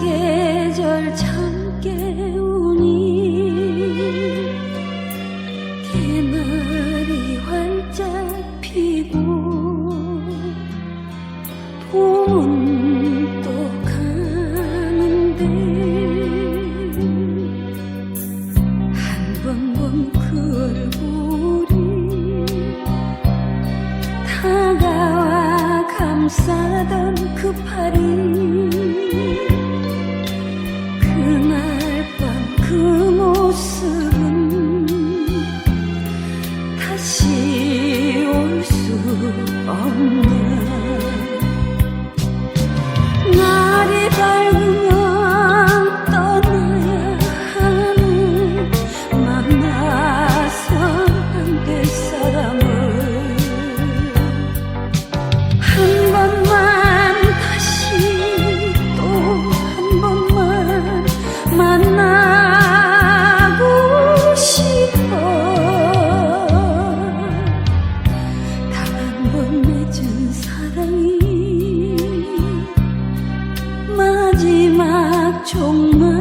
날 참게 우니 개나리 활짝 피고 봄은 또 가는데 한 번 본 그 얼굴이 다가와 감싸던 그 팔이 充满。